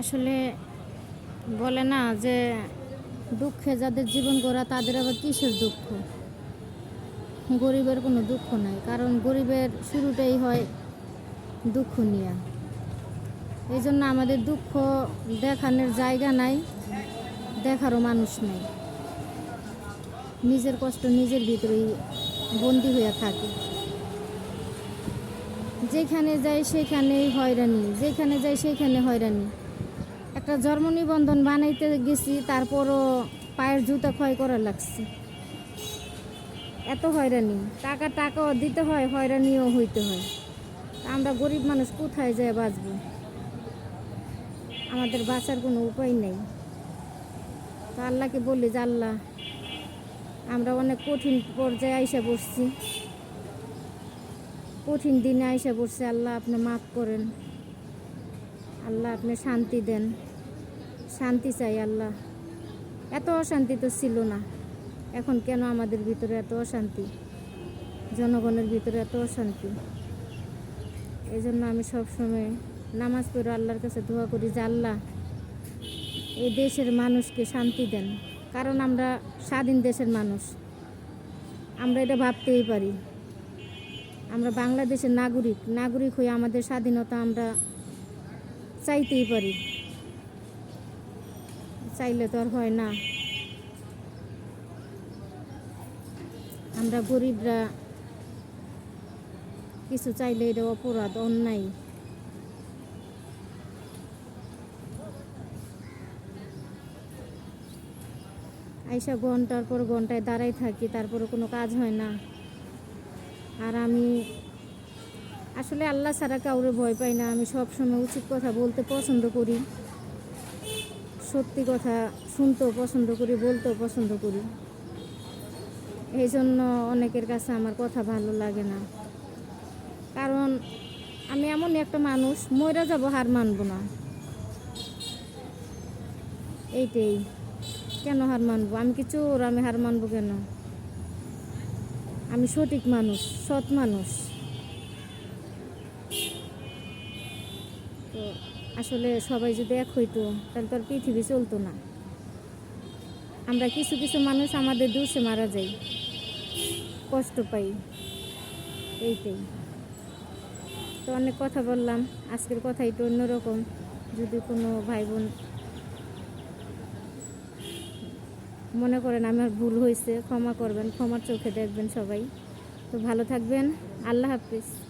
আসলে বলে না যে দুঃখে যাদের জীবন গড়া, তাদের আবার কিসের দুঃখ? গরিবের কোনো দুঃখ নাই, কারণ গরিবের শুরুটাই হয় দুঃখ নিয়ে। এই জন্য আমাদের দুঃখ দেখানোর জায়গা নাই, দেখারও মানুষ নেই। নিজের কষ্ট নিজের ভিতরেই বন্দি হয়ে থাকে। যেখানে যাই সেখানেই হয়রানি, যেখানে যাই সেখানে হয়রানি। একটা জন্ম নিবন্ধন বানাইতে গেছি, তারপরও পায়ের জুতা ক্ষয় করা লাগছে। এত হয়রানি। টাকা টাকাও দিতে হয়, হয়রানিও হইতে হয়। তা আমরা গরিব মানুষ কোথায় যায় বাঁচবো? আমাদের বাঁচার কোনো উপায় নেই। তো আল্লাহকে বলি যে, আল্লাহ, আমরা অনেক কঠিন পর্যায়ে আইসা পড়ছি। কঠিন দিনে আইসা পড়ছে। আল্লাহ আপনি মাফ করেন। আল্লাহ আপনি শান্তি দেন। শান্তি চাই আল্লাহ। এত অশান্তি তো ছিল না। এখন কেন আমাদের ভিতরে এত অশান্তি? জনগণের ভিতরে এত অশান্তি। এই জন্য আমি সবসময় নামাজ পড়ে আল্লাহর কাছে দোয়া করি যে, আল্লাহ, এই দেশের মানুষকে শান্তি দেন। কারণ আমরা স্বাধীন দেশের মানুষ। আমরা এটা ভাবতেই পারি। আমরা বাংলাদেশের নাগরিক। নাগরিক হয়ে আমাদের স্বাধীনতা আমরা চাইতেই পারি। চাইলে তো আর হয় না। আমরা গরিবরা কিছু চাইলে এটা অপরাধ, অন্যায়। আইসা ঘণ্টার পর ঘন্টায় দাঁড়াই থাকি, তারপরে কোনো কাজ হয় না। আর আমি আসলে আল্লাহ ছাড়া কাউরে ভয় পাই না। আমি সব সময় উচিত কথা বলতে পছন্দ করি। সত্যি কথা শুনতেও পছন্দ করি, বলতেও পছন্দ করি। এই জন্য অনেকের কাছে আমার কথা ভালো লাগে না। কারণ আমি এমন একটা মানুষ ময়রা যাব হার মানব না। এইটাই, কেন হার মানবো? আমি কি চোর? আমি হার মানবো কেন? আমি সঠিক মানুষ, সৎ মানুষ। তো আসলে সবাই যদি এক হইতো, তাহলে তো আর পৃথিবী চলতো না। আমরা কিছু কিছু মানুষ আমাদের দোষে মারা যাই। কষ্ট পাই। এইটাই। তো অনেক কথা বললাম। আজকের কথা একটু অন্যরকম। যদি কোনো ভাই বোন মনে করেন আমার ভুল হয়েছে, ক্ষমা করবেন, ক্ষমার চোখে দেখবেন সবাই। তো ভালো থাকবেন। আল্লাহ হাফিজ।